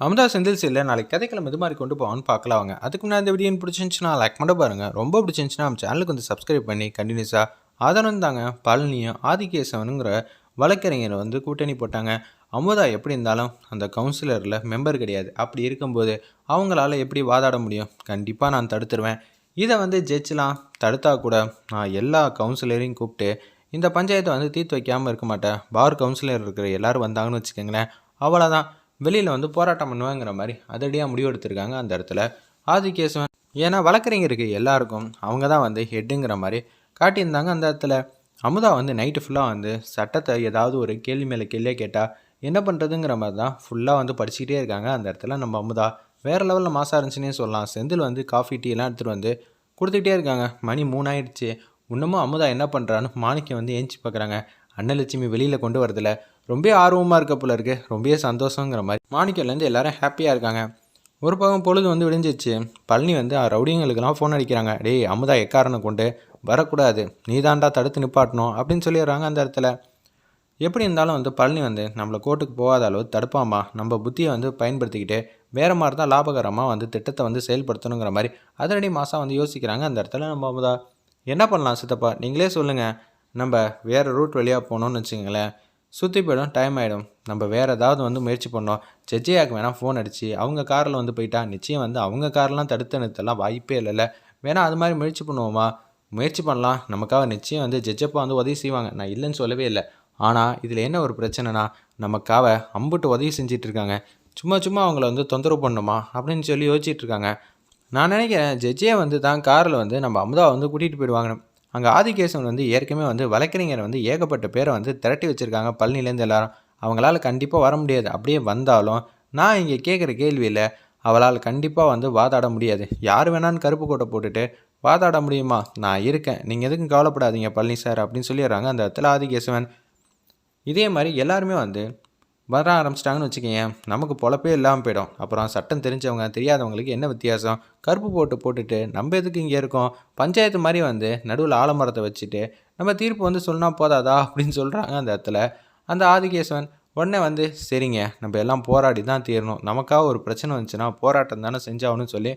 அமுதா செந்தில் சில நாளைக்கு கதைக்கிழமை இது மாதிரி கொண்டு போவான்னு பார்க்கலாம் அவங்க அதுக்கு முன்னாடி இந்த வீடியோ பிடிச்சிருந்துச்சுன்னா லைக் மட்டும் பாருங்கள் ரொம்ப பிடிச்சிருந்துச்சுன்னா நம்ம சேனலுக்கு வந்து சப்ஸ்கிரைப் பண்ணி கண்டினியூஸாக ஆதாரம் தாங்க. பழனியும் ஆதிகேசவனுங்கிற வழக்கறிஞரை வந்து கூட்டணி போட்டாங்க. அமுதா எப்படி இருந்தாலும் அந்த கவுன்சிலரில் மெம்பர் கிடையாது. அப்படி இருக்கும்போது அவங்களால எப்படி வாதாட முடியும்? கண்டிப்பாக நான் தடுத்துருவேன். இதை வந்து ஜெயிச்சலாம் தடுத்தா கூட நான் எல்லா கவுன்சிலரையும் கூப்பிட்டு இந்த பஞ்சாயத்தை வந்து தீர்த்து வைக்காமல் இருக்க மாட்டேன். பார் கவுன்சிலர் இருக்கிற எல்லாரும் வந்தாங்கன்னு வச்சுக்கோங்களேன். அவ்வளோதான் வெளியில் வந்து போராட்டம் பண்ணுவாங்கிற மாதிரி அதடியாக முடிவெடுத்திருக்காங்க அந்த இடத்துல. ஆதிகேசவன் ஏன்னா வழக்கறிஞருக்கு எல்லாருக்கும் அவங்க தான் வந்து ஹெட்டுங்கிற மாதிரி காட்டியிருந்தாங்க அந்த இடத்துல. அமுதா வந்து நைட்டு ஃபுல்லாக வந்து சட்டத்தை ஏதாவது ஒரு கேள்வி மேலே கேள்வியே கேட்டால் என்ன பண்ணுறதுங்கிற மாதிரி தான் ஃபுல்லாக வந்து படிச்சுக்கிட்டே இருக்காங்க அந்த இடத்துல நம்ம அமுதா. வேறு லெவலில் மாசாக இருந்துச்சுன்னே சொல்லலாம். செந்தில் வந்து காஃபி டீ எல்லாம் எடுத்துகிட்டு வந்து கொடுத்துக்கிட்டே இருக்காங்க. மணி மூணாயிடுச்சு. இன்னமும் அமுதா என்ன பண்ணுறான்னு மாணிக்கம் வந்து ஏஞ்சி பார்க்குறாங்க அன்னலட்சுமி வெளியில் கொண்டு வரதில்ல. ரொம்ப ஆர்வமாக இருக்க போல இருக்கு. ரொம்ப சந்தோஷங்கிற மாதிரி. மாணிக்கம்லேருந்து எல்லாரும் ஹாப்பியாக இருக்காங்க. ஒரு பக்கம் பொழுது வந்து விடிஞ்சிச்சு பழனி வந்து ரவுடிங்களுக்கெல்லாம் ஃபோன் அடிக்கிறாங்க. டேய் அமுதா எக்காரனை கொண்டு? வரக்கூடாது. நீ தாண்டா தடுத்து நிப்பாட்டணும். அப்படின்னு சொல்லிடுறாங்க அந்த இடத்துல. எப்படி இருந்தாலும் வந்து பழனி வந்து நம்மளை கோர்ட்டுக்கு போகாத அளவு தடுப்பாமா நம்ம புத்தியை வந்து பயன்படுத்திக்கிட்டு வேறு மாதிரி தான் லாபகரமாக வந்து திட்டத்தை வந்து செயல்படுத்தணுங்கிற மாதிரி. அதனடி மாதம் வந்து யோசிக்கிறாங்க அந்த இடத்துல. நம்ம அமுதா என்ன பண்ணலாம் சித்தப்பா? நீங்களே சொல்லுங்கள் நம்ம வேறு ரூட் வழியாக போனோம்னு வச்சுக்கோங்களேன். சுற்றி போயிடும் டைம் ஆகிடும் நம்ம வேறு ஏதாவது வந்து முயற்சி பண்ணோம். ஜெஜியாக்கு வேணால் ஃபோன் அடித்து அவங்க காரில் வந்து போயிட்டா நிச்சயம் வந்து அவங்க கார்லாம் தடுத்து நிறுத்தலாம் வாய்ப்பே இல்லைல்ல. வேணால் அது மாதிரி முயற்சி பண்ணுவோமா? முயற்சி பண்ணலாம். நமக்காக நிச்சயம் வந்து ஜெஜப்பா வந்து உதவி செய்வாங்க. நான் இல்லைன்னு சொல்லவே இல்லை. ஆனால் இதில் என்ன ஒரு பிரச்சனைனா நமக்காக அம்புட்டு உதவி செஞ்சிட்டு இருக்காங்க. சும்மா சும்மா அவங்கள வந்து தொந்தரவு பண்ணுமா? அப்படின்னு சொல்லி யோசிச்சுட்டு இருக்காங்க. நான் நினைக்கிறேன் ஜட்ஜே வந்து தான் காரில் வந்து நம்ம அமுதாவை வந்து கூட்டிகிட்டு போயிடுவாங்க அங்கே ஆதிகேசவன் வந்து ஏற்கனவே வந்து வழக்கறிஞர் வந்து ஏகப்பட்ட பேரை வந்து திரட்டி வச்சுருக்காங்க. பழனிலேருந்து எல்லாரும். அவங்களால கண்டிப்பாக வர முடியாது. அப்படியே வந்தாலும் நான் இங்கே கேட்குற கேள்வியில் அவளால் கண்டிப்பாக வந்து வாதாட முடியாது. யார் வேணான்னு கருப்பு கோட்டை போட்டுட்டு வாதாட முடியுமா? நான் இருக்கேன். நீங்கள் எதுக்கும் கவலைப்படாதீங்க பழனி சார் அப்படின்னு சொல்லிடுறாங்க அந்த இடத்துல ஆதிகேசவன். இதே மாதிரி எல்லாருமே வந்து வர ஆரம்பிச்சிட்டாங்கன்னு வச்சுக்கோங்க நமக்கு பொழப்பே இல்லாமல் போயிடும். அப்புறம் சட்டம் தெரிஞ்சவங்க தெரியாதவங்களுக்கு என்ன வித்தியாசம்? கருப்பு போட்டு போட்டுட்டு நம்ம எதுக்கு இங்கே இருக்கோம்? பஞ்சாயத்து மாதிரி வந்து நடுவில் ஆலமரத்தை வச்சுட்டு நம்ம தீர்ப்பு வந்து சொன்னா போதாதா? அப்படின்னு சொல்கிறாங்க அந்த இடத்துல. அந்த ஆதிகேசவன் உடனே வந்து சரிங்க நம்ம எல்லாம் போராடி தான் தீரணும். நமக்காக ஒரு பிரச்சனை வந்துச்சுன்னா போராட்டம் தானே செஞ்சாகணும்னு சொல்லி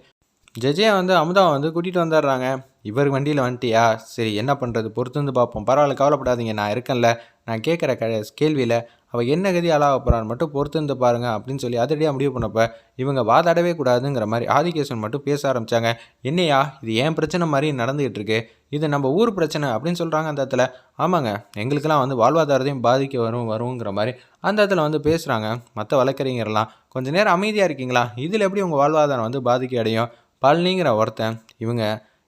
ஜெஜே வந்து அமுதாவை வந்து கூட்டிகிட்டு வந்துடுறாங்க. இவர் வண்டியில் வந்துட்டியா? சரி என்ன பண்ணுறது பொறுத்து வந்து பார்ப்போம். பரவாயில்ல கவலைப்படாதீங்க. நான் இருக்கேன்ல. நான் கேட்குற க கேள்வியில் அவள் என்ன கதி ஆளாக போகிறான்னு மட்டும் பொறுத்து இருந்து பாருங்க அப்படின்னு சொல்லி அதடியாக முடிவு பண்ணப்போ இவங்க வாதாடவே கூடாதுங்கிற மாதிரி ஆதிகேசன் மட்டும் பேச ஆரம்பித்தாங்க என்னையா இது ஏன் பிரச்சனை மாதிரி நடந்துகிட்டு இருக்கு? இது நம்ம ஊர் பிரச்சனை அப்படின்னு சொல்கிறாங்க அந்த இடத்துல. ஆமாங்க எங்களுக்கெல்லாம் வந்து வாழ்வாதாரத்தையும் பாதிக்க வரும் வருங்கிற மாதிரி அந்த இடத்துல வந்து பேசுகிறாங்க மற்ற வழக்கறிஞர்லாம் கொஞ்சம் நேரம் அமைதியாக இருக்கீங்களா? இதில் எப்படி உங்கள் வாழ்வாதாரம் வந்து பாதிக்க அடையும்? பழனிங்கிற ஒருத்தன் இவங்க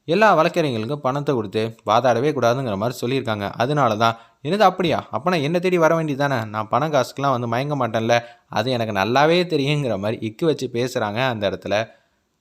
எல்லா வழக்கறிஞர்களுக்கும் பணத்தை கொடுத்து வாதாடவே கூடாதுங்கிற மாதிரி சொல்லியிருக்காங்க. அதனால தான் என்னது அப்படியா? அப்போனா என்ன தேடி வர வேண்டியது தானே நான் பணம் காசுக்கெலாம் வந்து மயங்க மாட்டேன்ல. அது எனக்கு நல்லாவே தெரியுங்கிற மாதிரி இக்கு வச்சு பேசுகிறாங்க அந்த இடத்துல.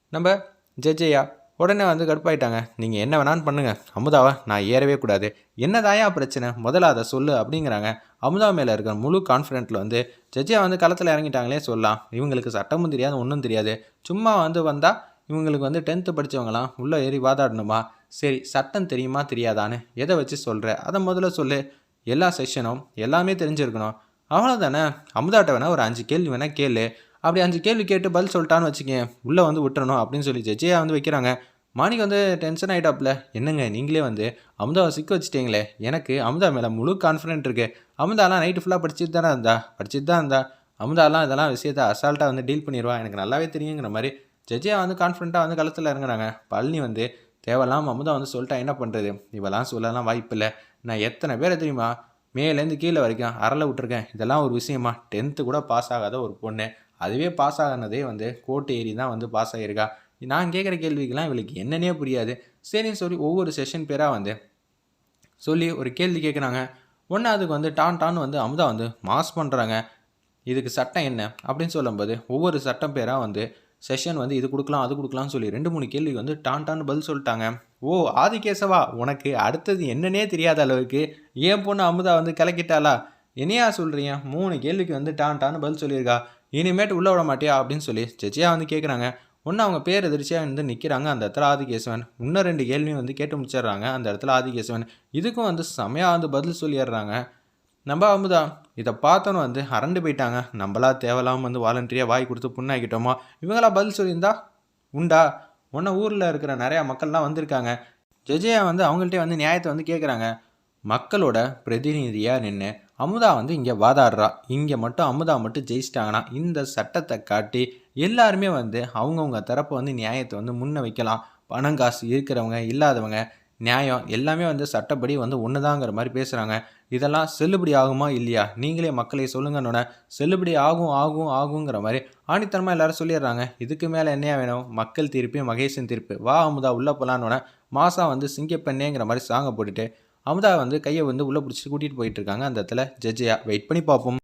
நம்ம ஜெஜையா உடனே வந்து கடுப்பாயிட்டாங்க. நீங்கள் என்ன வேணாலும் பண்ணுங்கள் அமுதாவை நான் ஏறவே கூடாது. என்னதாயா பிரச்சனை? முதல்ல அதை சொல்லு அப்படிங்கிறாங்க. அமுதா மேலே இருக்கிற முழு கான்ஃபிடென்ட்டில் வந்து ஜட்ஜியா வந்து களத்தில் இறங்கிட்டாங்களே சொல்லலாம். இவங்களுக்கு சட்டமும் தெரியாது ஒன்றும் தெரியாது. சும்மா வந்து வந்தால் இவங்களுக்கு வந்து டென்த்து படித்தவங்களாம் உள்ளே ஏறி வாதாடணுமா? சரி சட்டம் தெரியுமா தெரியாதான்னு? எதை வச்சு சொல்கிற அதை முதல்ல சொல்லு. எல்லா செஷனும் எல்லாமே தெரிஞ்சிருக்கணும். அவ்வளோதானே அமுதாட்ட வேணால் ஒரு அஞ்சு கேள்வி வேணால் கேளு. அப்படி அஞ்சு கேள்வி கேட்டு பதில் சொல்லிட்டான்னு வச்சுக்கேன் உள்ளே வந்து விட்டுறணும் அப்படின்னு சொல்லி ஜட்ஜியா வந்து வைக்கிறாங்க. மாணிக்கு வந்து டென்ஷன் ஆகிட்டாப்புல என்னங்க நீங்களே வந்து அமுதாவை சிக்க வச்சுட்டீங்களே? எனக்கு அமுதா மேலே முழு கான்ஃபிடென்ட் இருக்குது அமுதாலாம் நைட்டு ஃபுல்லாக படிச்சுட்டு தானே இருந்தா? படிச்சுட்டு தான் இருந்தா. அமுதாலாம் இதெல்லாம் விஷயத்தை அசால்ட்டாக வந்து டீல் பண்ணிடுவா எனக்கு நல்லாவே தெரியுங்கிற மாதிரி ஜெஜியா வந்து கான்ஃபிடென்ட்டாக வந்து களத்தில் இறங்குறாங்க. பழனி வந்து தேவையில்லாம அமுதா வந்து சொல்லிட்டா என்ன பண்ணுறது இவெல்லாம் சொல்லலாம் வாய்ப்பில்லை. நான் எத்தனை பேரை தெரியுமா? மேலேருந்து கீழே வரைக்கும் அறலை விட்டுருக்கேன். இதெல்லாம் ஒரு விஷயமா? டென்த்து கூட பாஸ் ஆகாத ஒரு பொண்ணு. அதுவே பாஸ் ஆகினதே வந்து கோட்டு ஏறி தான் வந்து பாஸ் ஆகியிருக்கா நான் கேட்குற கேள்விக்கெல்லாம் இவளுக்கு என்னன்னே புரியாது. சரின்னு சொல்லி ஒவ்வொரு செஷன் பேராக வந்து சொல்லி ஒரு கேள்வி கேட்குறாங்க. ஒன்று அதுக்கு வந்து டான் டான் வந்து அமுதா வந்து மாஸ் பண்ணுறாங்க இதுக்கு சட்டம் என்ன? அப்படின்னு சொல்லும்போது ஒவ்வொரு சட்டம் பேராக வந்து செஷன் வந்து இது கொடுக்கலாம் அது கொடுக்கலாம்னு சொல்லி ரெண்டு மூணு கேள்வி வந்து டான் டான் பதில் சொல்லிட்டாங்க. ஓ ஆதிகேசவா உனக்கு அடுத்தது என்னன்னே தெரியாத அளவுக்கு ஏன் பொண்ணு அமுதா வந்து கலக்கிட்டாளா? என்னையா சொல்கிறீங்க மூணு கேள்விக்கு வந்து டான் டான்னு பதில் சொல்லியிருக்கா. இனிமேட்டு உள்ளே விட மாட்டியா? அப்படின்னு சொல்லி ஜட்ஜியா வந்து கேட்குறாங்க ஒன்று அவங்க பேர் எதிர்ச்சியாக வந்து நிற்கிறாங்க அந்த இடத்துல ஆதிகேசவன். இன்னும் ரெண்டு கேள்வியும் வந்து கேட்டு முடிச்சிடுறாங்க அந்த இடத்துல ஆதிகேசவன். இதுக்கும் வந்து செமையாக வந்து பதில் சொல்லிடுறாங்க. நம்ம அமுதா இதை பார்த்தோன்னு வந்து அரண்டு போயிட்டாங்க. நம்மளா தேவையில்லாமல் வந்து வாலண்டரியாக வாய் கொடுத்து புண்ணாக்கிட்டோமா? இவங்களா பதில் சொல்லியிருந்தா? உண்டா? உன்ன ஊரில் இருக்கிற நிறையா மக்கள்லாம் வந்திருக்காங்க. ஜெஜயா வந்து அவங்கள்ட்டே வந்து நியாயத்தை வந்து கேட்குறாங்க மக்களோட பிரதிநிதியாக நின்று அமுதா வந்து இங்கே வாதாடுறா. இங்கே மட்டும் அமுதா மட்டும் ஜெயிச்சிட்டாங்கன்னா இந்த சட்டத்தை காட்டி எல்லாருமே வந்து அவங்கவுங்க தரப்பை வந்து நியாயத்தை வந்து முன்ன வைக்கலாம். பணம் காசு இருக்கிறவங்க இல்லாதவங்க நியாயம் எல்லாமே வந்து சட்டப்படி வந்து ஒன்று தாங்கிற மாதிரி பேசுகிறாங்க இதெல்லாம் செல்லுபடி ஆகுமா இல்லையா? நீங்களே மக்களை சொல்லுங்கன்னொன்னே செல்லுபடி ஆகும் ஆகும் ஆகுங்கிற மாதிரி ஆணித்தனமாக எல்லாரும் சொல்லிடுறாங்க. இதுக்கு மேலே என்னையா வேணும்? மக்கள் தீர்ப்பு மகேஷன் தீர்ப்பு. வா அமுதா உள்ளே போகலான்னொன்னே மாசா வந்து சிங்கப்பெண்ணேங்கிற மாதிரி சாங்கை போட்டுட்டு அமுதா வந்து கையை வந்து உள்ளே பிடிச்சி கூட்டிகிட்டு போயிட்டு இருக்காங்க அந்த இடத்துல. ஜட்ஜியா வெயிட் பண்ணி பார்ப்போம்.